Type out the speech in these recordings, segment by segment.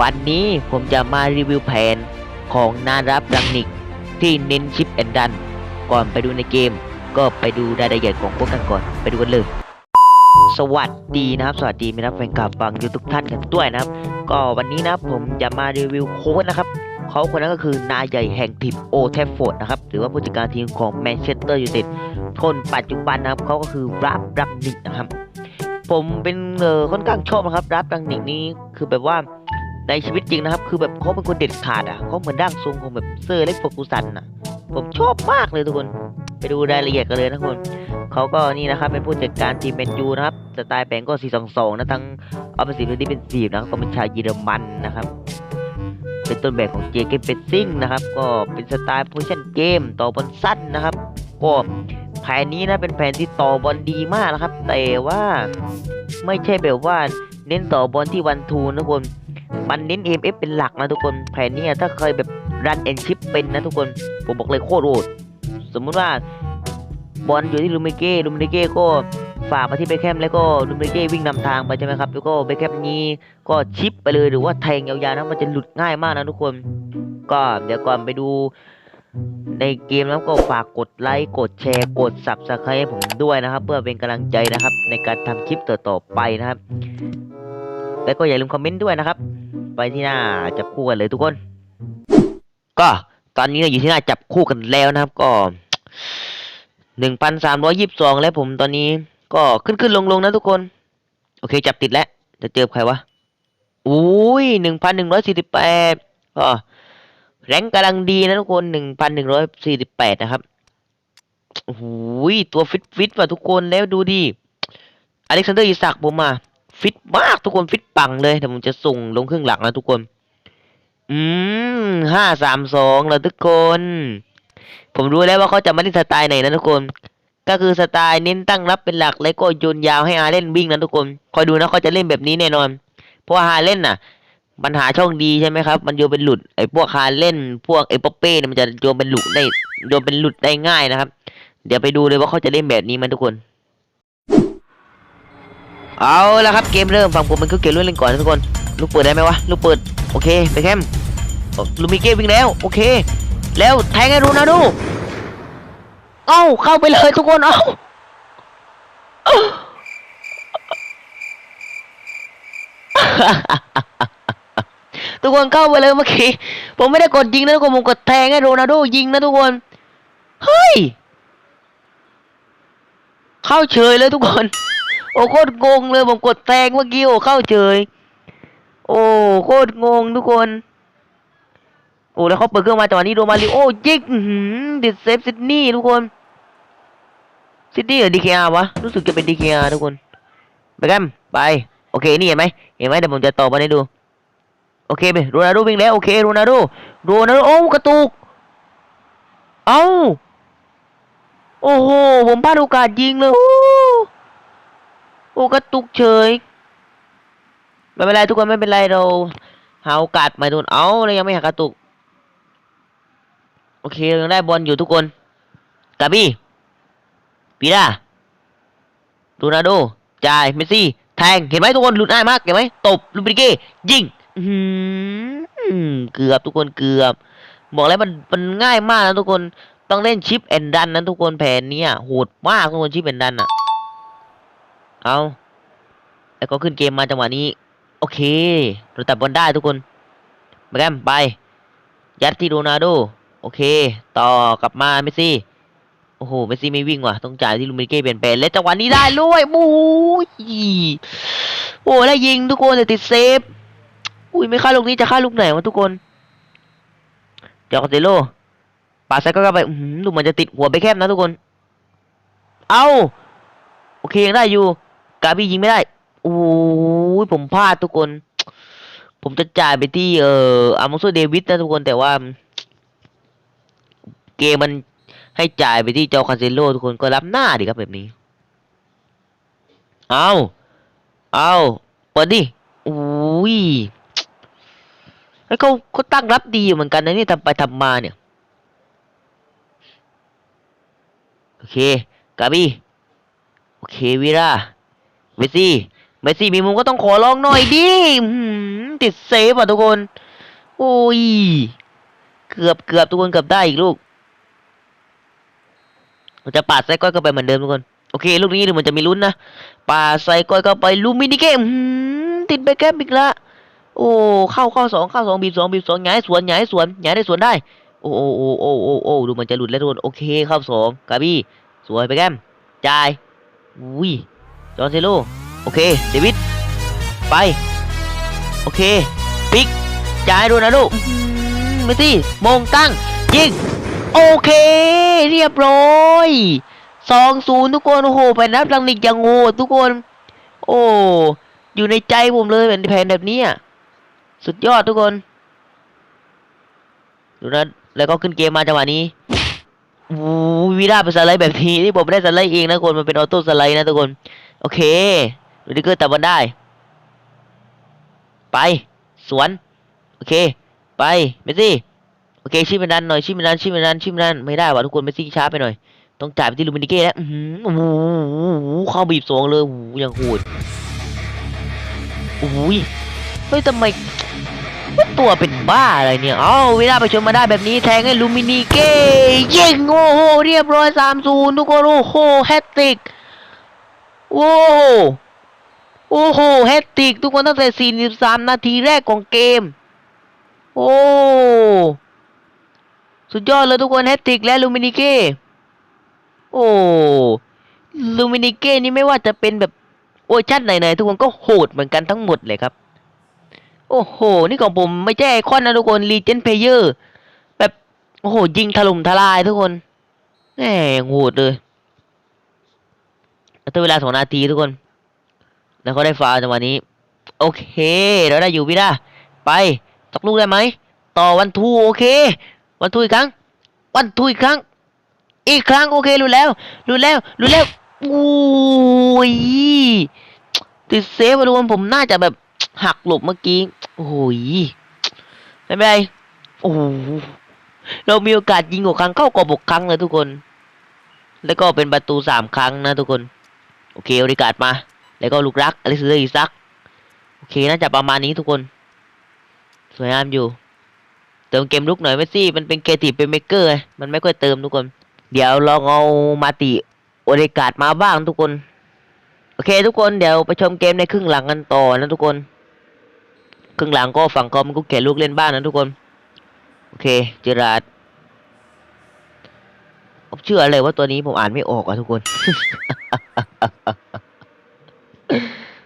วันนี้ผมจะมารีวิวแผนของนารับรังนิกที่เน้นชิปแอนดัน ก่อนไปดูในเกม ก็ไปดูรายละเอียดของพวกกันก่อนไปดูกันเลย สวัสดีนะครับ สวัสดีมิตรแฟนคลับฟังยูทุกท่านกันด้วยนะครับ ก็วันนี้นะผมจะมารีวิวโค้ดนะครับเขาคนนั้นก็คือนายใหญ่แห่งทีมโอเทฟโฟร์ดนะครับหรือว่าผู้จัดการทีมของแมนเชสเตอร์ยูไนเต็ดคนปัจจุบันนะครับเขาก็คือรับรังนิกนะครับ ผมเป็นเออค่อนข้างชอบนะครับ รับรังนิกนี้คือแบบว่า ในชีวิตจริงนะครับ คือแบบเขาเป็นคนเด็ดขาดอะเขาเหมือนร่างทรงของแบบเซอร์เล็กโฟกุสันอะ ผมชอบมากเลยทุกคน ไปดูรายละเอียดกันเลยนะคนเขาก็นี่นะครับเป็นผู้จัดการทีมแมนยูนะครับสไตล์แปลงก็ 422 นะทั้งออฟฟิศและที่เป็นสีนะก็เป็นชาวเยอรมันนะครับ เป็นต้นแบบของเจเกมเปซิ่งนะครับ ก็เป็นสไตล์โพชั่นเกมต่อบอลสั้นนะครับ ก็แผนนี้นะเป็นแผนที่ต่อบอลดีมากนะครับ แต่ว่าไม่ใช่แบบว่าเน้นต่อบอลที่วันทูนะคน มันเน้น MF เป็นหลักนะทุกคนแผนนี้ถ้าเคยแบบรันแอนชิปเป็นนะทุกคน ผมบอกเลยโคตรโหดสมมุติว่าบอลอยู่ที่ลูมิเก้ลูมิเก้ก็ฝากมาที่เบคแคมแล้วก็ลูมิเก้วิ่งนำทางไปใช่ไหมครับ แล้วก็เบคแคมนี้ก็ชิปไปเลยหรือว่าแทงยาวๆนะมันจะหลุดง่ายมากนะทุกคน ก็เดี๋ยวก่อนไปดูในเกมแล้วก็ฝากกดไลค์กดแชร์กด subscribe ให้ผมด้วยนะครับ เพื่อเป็นกำลังใจนะครับ ในการทำคลิปต่อๆไปนะครับ แล้วก็อย่าลืมคอมเมนต์ด้วยนะครับ ไปที่หน้าจับคู่กันเลยทุกคน ก็ตอนนี้เราอยู่ที่หน้าจับคู่กันแล้วนะครับ ก็หนึ่งพันสามร้อยยี่สิบสองแล้วผมตอนนี้ก็ขึ้นขึ้นลงลงนะทุกคน โอเคจับติดแล้ว จะเจอใครวะอุ้ยหนึ่งพันหนึ่งร้อยสี่สิบแปดก็แรงกำลังดีนะทุกคนหนึ่งพันหนึ่งร้อยสี่สิบแปดนะครับโอ้โหตัวฟิตฟิตว่ะทุกคนแล้วดูดิอเล็กซานเดอร์อิสักผมมา ฟิตมากทุกคนฟิตปังเลยแต่ผมจะส่งลงเครื่องหลังนะทุกคน อืมห้าสามสองแล้วทุกคน ผมรู้แล้วว่าเขาจะมาเล่นสไตล์ไหนนะทุกคน ก็คือสไตล์เน้นตั้งรับเป็นหลักแล้วก็โยนยาวให้อาเล่นวิ่งนะทุกคน คอยดูนะเขาจะเล่นแบบนี้แน่นอน เพราะว่าฮาเล่นน่ะ มันหาช่องดีใช่ไหมครับ มันโยนเป็นหลุดไอ้พวกฮาเล่น พวกไอ้ป๊อปเป้เนี่ยมันจะโยนเป็นหลุดได้โยนเป็นหลุดได้ง่ายนะครับ เดี๋ยวไปดูเลยว่าเขาจะเล่นแบบนี้มันทุกคน เอาละครับเกมเริ่มฝั่งผมมันคือเกมเล่นก่อนทุกคนลูกเปิดได้ไหมวะลูกเปิดโอเคไปแคมลูมิเก้วิ่งแล้วโอเค แล้วแทงให้โรนัลโดเอ้าเข้าไปเลยทุกคนเอ้าทุกคนเข้าไปเลยเมื่อกี้ผมไม่ได้กดยิงนะทุกคนผมกดแทงให้โรนัลโดยิงนะทุกคนเฮ้ยเข้าเฉยเลยทุกคน อ้โคตรงงเลยผมกดแทงเมื่อกี้โอ้เข้าเฉย โอ้โคตรงงทุกคน โอ้แล้วเขาเปิดเครื่องมาจังหวะนี้โรมาริโอ้ยิงอื้อหือดิดเซฟซิดนีย์ทุกคนซิดนีย์หรือดีเคอาร์วะรู้สึกจะเป็นดีเคอาร์ทุกคนไปกันไปโอเคนี่เห็นไหมเห็นไหมเดี๋ยวผมจะต่อบอลให้ดูโอเคไปโรนัลโดวิ่งแล้วโอเคโรนัลโดโรนัลโดโอ้กระตุกเอ้าโอ้โหผมพลาดโอกาสยิงเลยโอ้โอ้กระตุกเฉยไม่เป็นไรทุกคนไม่เป็นไรเราหาโอกาสใหม่ทุนเอาเรายังไม่หากระตุก โอเคยังได้บอลอยู่ทุกคนกาบี้ปีดาโรนัลโดจ่ายเมสซี่แทงเห็นไหมทุกคนหลุดง่ายมากเห็นไหมตบลูบิเก้ยิงเกือบทุกคนเกือบบอกแล้วมันมันง่ายมากนะทุกคนต้องเล่นชิปแอนดันนะทุกคนแผนนี้โหดมากทุกคนชิปแอนดันอะ เอาแล้วก็ขึ้นเกมมาจังหวะนี้ โอเคเราตัดบอลได้ทุกคนไปกันไป ยัดที่โรนัลโดโอเค ต่อกลับมาเมสซี่โอ้โหเมสซี่ไม่วิ่งว่ะต้องจ่ายที่ลูมิเก้เปลี่ยนแปลงและจังหวะนี้ได้ด้วยบู๊ยโอ้แล้วยิงทุกคนแต่ติดเซฟอุ้ยไม่ฆ่าลูกนี้จะฆ่าลูกไหนวะทุกคนจอกเซโลปาดใส่ก็เข้าไปหือดูเหมันจะติดหัวไปแคบนะทุกคน เอาโอเคยังได้อยู่ กาบี้ยิงไม่ได้โอ้ยผมพลาดทุกคน ผมจะจ่ายไปที่เอ่ออามอนโซเดวิสนะทุกคนแต่ว่า เกมมันให้จ่ายไปที่เจ้าคาเซโลทุกคนก็รับหน้าดิครับแบบนี้ เอาเอาเปิดดิอุ้ยเฮ้เขาเขาตั้งรับดีอยู่เหมือนกันนะนี่ทำไปทำมาเนี่ย โอเค กาบี้ โอเควีรา เมสซี่เมสซี่มีมุมก็ต้องขอลองหน่อยดิติดเซฟอะทุกคน โอ้ย เกือบเกือบทุกคนเกือบได้อีกลูกเราจะปาดไซก้อยเข้าไปเหมือนเดิมทุกคน โอเค ลูกนี้ดูมันจะมีลุ้นนะปาดไซก้อยเข้าไปลูมินิเกมหืมติดไปแก้มอีกละโอ้เข้าเข้าสองเข้าสองบีบสองบีบสองหงายสวนหงายสวนหงายได้สวนได้ โอ้โอ้โอ้โอ้โอ้โอ้ดูมันจะหลุดแล้วทุกคนโอเคเข้าสองกาบี้สวยไปแก้มจ่ายอุ้ย จอห์นเซโลโอเคเดวิดไป โอเค ปิกจ่ายโรนัลโดเมสซี่มงตั้ง ยิง โอเค เรียบร้อยสองศูนย์ทุกคน โอ้โหแผ่นรับลังนิกอย่างโหดทุกคน โอ้ อยู่ในใจผมเลยเป็นแผ่นแบบนี้อะสุดยอดทุกคน ดูนะ แล้วก็ขึ้นเกมมาจังหวะนี้โอ้วีด้าเป็นสไลด์แบบนี้ที่ผมไม่ได้สไลด์เองนะคน มันเป็นออโต้สไลด์นะทุกคน โอเคดูดิเกอร์ตัดบอลได้ ไป สวน โอเค ไป เมสซี่ โอเค ชิมมันดันหน่อย ชิมมันดัน ชิมมันดัน ชิมมันดัน ไม่ได้ว่ะทุกคน เมสซี่ช้าไปหน่อย ต้องจ่ายไปที่ลูมินิเก้แล้วอือหือโอ้โหเข้าบีบสองเลยโอ้โหยังโหดโอ้ยเฮ้ยทำไมตัวเป็นบ้าอะไรเนี่ย เอ้าเวลาไปชมมาได้แบบนี้แทงให้ลูมินีเก้ยิงโอ้โห เรียบร้อยสามศูนย์ทุกคนโอ้โห แฮตติก โอ้โหโอ้โหแฮตติกทุกคนตั้งแต่ 43 นาทีแรกของเกม โอ้ สุดยอดเลยทุกคนแฮตติกและลูมินิเก้ โอ้ ลูมินิเก้นี่ไม่ว่าจะเป็นแบบโอชั่นไหนๆทุกคนก็โหดเหมือนกันทั้งหมดเลยครับ โอ้โห นี่ของผมไม่ใช่ไอคอนนะทุกคนรีเจนเพเยอร์ แบบ โอ้โห ยิงถล่มทลายทุกคนแหมโหดเลย แล้วตัวเวลาสองนาทีทุกคน แล้วเขาได้ฟาวจังหวะนี้ โอเค เราได้อยู่พี่ด้าไปตักลูกได้ไหม ต่อวันทูโอเค วันทูอีกครั้ง วันทูอีกครั้ง อีกครั้งโอเครู้แล้วรู้แล้วรู้แล้วโอ้ยติดเซฟอะทุกคนผมน่าจะแบบหักหลบเมื่อกี้โอ้ยไม่เป็นไรโอ้เรามีโอกาสยิงหกครั้งเข้ากรอบหกครั้งเลยทุกคน แล้วก็เป็นประตูสามครั้งนะทุกคน โอเคโอริกาดมา แล้วก็ลูกรักอลิซเดอร์อีซัก โอเคน่าจะประมาณนี้ทุกคน สวยงามอยู่ เติมเกมลุกหน่อยเมสซี่ มันเป็นเกติเป็นเมเกอร์ มันไม่ค่อยเติมทุกคน เดี๋ยวลองเอามาติโอริกาดมาบ้างทุกคน โอเคทุกคนเดี๋ยวไปชมเกมในครึ่งหลังกันต่อนะทุกคน ครึ่งหลังก็ฝั่งกอมก็เขียนลูกเล่นบ้านนะทุกคน โอเคเจอราดผมเชื่อเลยว่าตัวนี้ผมอ่านไม่ออกอะทุกคน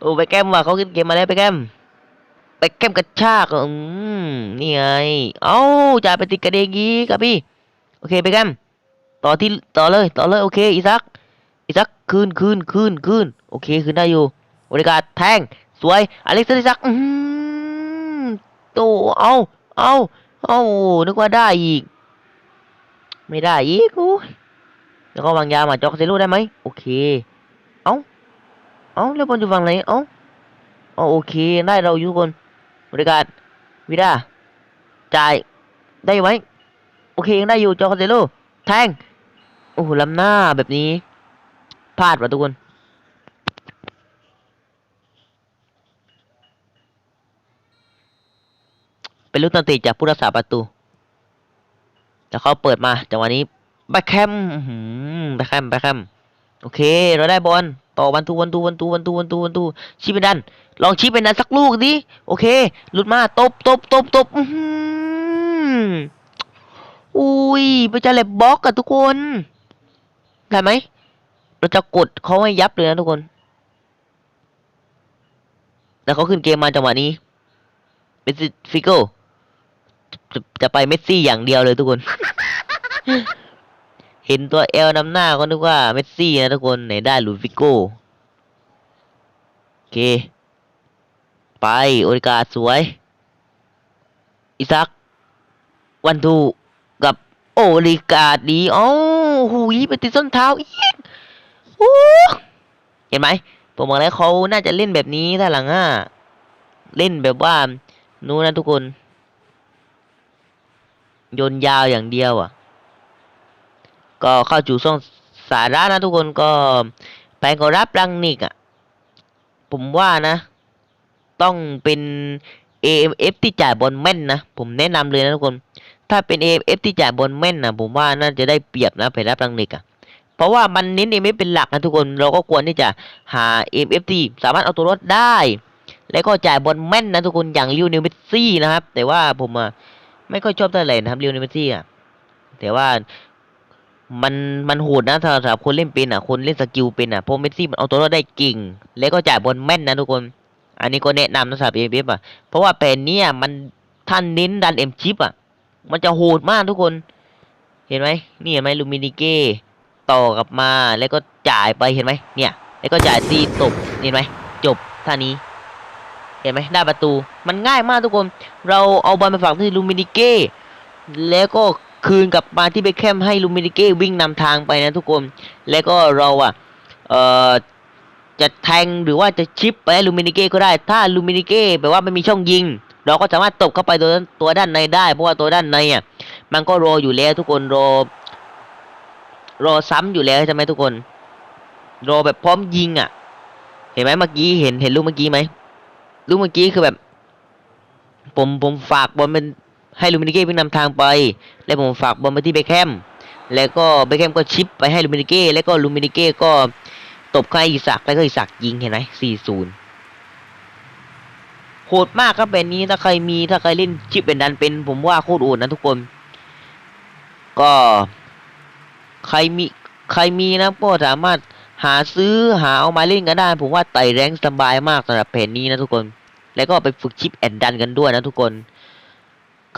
โอ้ไปแก้มว่ะเขาขึ้นเกมมาแล้วไปแก้มไปแก้มกระชากอืมนี่ไง เอ้าจ่ายไปติดกระเดงยีกับพี่โอเคไปแก้มต่อที่ต่อเลยต่อเลยโอเคอีซักอีซักคืนคืนคืนคืนโอเคคืนได้อยู่บริการแทงสวยอเล็กซ์อีซักอืมโตเอาเอาเอานึกว่าได้อีก ไม่ได้อีกโอ้ยแล้วก็วางยามาจอกเซลูได้ไหมโอเค เอาแล้วบอลอยู่ฝั่งไหนเอาเอาโอเคได้เราอยู่คนบริการวิด้าจ่ายได้ไหมโอเคยังได้อยู่จอกเซลูแทงโอ้โหล้ำหน้าแบบนี้พลาดว่ะทุกคนเป็นลูกตันติจากผู้รักษาประตูแต่เขาเปิดมาจังหวะนี้แบ็คแคมแบ็คแคมแบ็คแคมโอเค เราได้บอล ต่อวันตูวันตูวันตูวันตูวันตูวันตูชี้ไปดัน ลองชี้ไปดันสักลูกดิโอเคหลุดมาตบตบตบตบอุ้ยไปจะเล็บบล็อกอะทุกคนได้ไหมเราจะกดเขาให้ยับเลยนะทุกคนแล้วเขาขึ้นเกมมาจังหวะนี้เมสซี่ฟิโก้จะไปเมสซี่อย่างเดียวเลยทุกคน เห็นตัวเอลนำหน้าก็นึกว่าเมสซี่นะทุกคนไหนได้หลุยฟิโก้ โอเค ไป โอริกาสวย อิซัก วันทูกับโอริกาดีโอ้หูยไปติดส้นเท้าอีกโอ้เห็นไหมผมบอกแล้วเขาน่าจะเล่นแบบนี้ถ้าหลังอะเล่นแบบว่านู้นนะทุกคน โยนยาวอย่างเดียวอะ ก็เข้าจู่ช่วงสาระนะทุกคนก็แปลงก็รับรังนิกอะ ผมว่านะ ต้องเป็น AMF ที่จ่ายบอลแม่นนะ ผมแนะนำเลยนะทุกคน ถ้าเป็น AMF ที่จ่ายบอลแม่นนะผมว่าน่าจะได้เปรียบนะแผนรับรังนิกอะเพราะว่ามันเน้น AMF เป็นหลักนะทุกคนเราก็ควรที่จะหา AMF ที่สามารถเอาตัวรอดได้ แล้วก็จ่ายบอลแม่นนะทุกคนอย่างลิวเนเมซี่นะครับ แต่ว่าผมอะไม่ค่อยชอบเท่าไหร่นะครับลิวเนเมซี่อะแต่ว่า มันมันโหดนะสำหรับคนเล่นเป็นอะ คนเล่นสกิลเป็นอะเพราะเมสซี่มันเอาตัวรอดได้เก่ง แล้วก็จ่ายบอลแม่นนะทุกคน อันนี้ก็แนะนำนะสำหรับ AMF อะ เพราะว่าแผนเนี้ยมันท่านเน้นดันเอ็มชิปอะ มันจะโหดมากทุกคน เห็นไหมนี่เห็นไหมลูมินิเก้ต่อกลับมาแล้วก็จ่ายไปเห็นไหมเนี่ย แล้วก็จ่ายตีตบเห็นไหมจบท่านี้ เห็นไหมได้ประตูมันง่ายมากทุกคน เราเอาบอลไปฝากที่ลูมินิเก้แล้วก็ คืนกลับมาที่เบคแคมให้ลูมินิเก้วิ่งนำทางไปนะทุกคน แล้วก็เราอะเอ่อจะแทงหรือว่าจะชิปไปลูมินิเก้ก็ได้ ถ้าลูมินิเก้แปลว่าไม่มีช่องยิง เราก็สามารถตบเข้าไปตัวตัวด้านในได้ เพราะว่าตัวด้านในอะมันก็รออยู่แล้วทุกคนรอ รอซ้ำอยู่แล้วใช่ไหมทุกคน รอแบบพร้อมยิงอะ เห็นไหมเมื่อกี้เห็นเห็นลูกเมื่อกี้ไหมลูกเมื่อกี้คือแบบ ผมผมฝากบอลเป็น ให้ลูมินิเก้วิ่งนำทางไป แล้วผมฝากบอลไปที่เบคแฮมแล้วก็เบคแฮมก็ชิปไปให้ลูมินิเก้แล้วก็ลูมินิเก้ก็ตบเข้าให้อิสักแล้วก็อิสักยิงเห็นไหมสี่ศูนย์โหดมากครับแบบนี้ถ้าใครมีถ้าใครเล่นชิปเป็นดันเป็น ผมว่าโคตรโหดนะทุกคน ก็ใครมีใครมีนะก็สามารถหาซื้อหาเอามาเล่นกันได้ ผมว่าไต่แรงสบายมากสำหรับแผนนี้นะทุกคน แล้วก็ไปฝึกชิปแอนดันกันด้วยนะทุกคน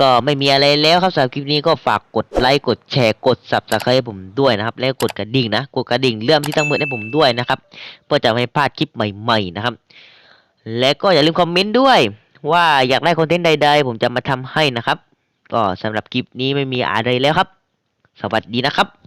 ก็ไม่มีอะไรแล้วครับสำหรับคลิปนี้ก็ฝากกดไลค์กดแชร์กด s u b สไครป์ผมด้วยนะครับ แล้วกดกระดิ่งนะกดกระดิ่งเลื่อมที่ตั้งมือให้ผมด้วยนะครับเพื่อจะไม่พลาดคลิปใหม่ๆนะครับ และก็อย่าลืมคอมเมนต์ด้วย ว่าอยากได้คอนเทนต์ใด ๆ ผมจะมาทำให้นะครับ ก็สำหรับคลิปนี้ไม่มีอะไรแล้วครับ สวัสดีนะครับ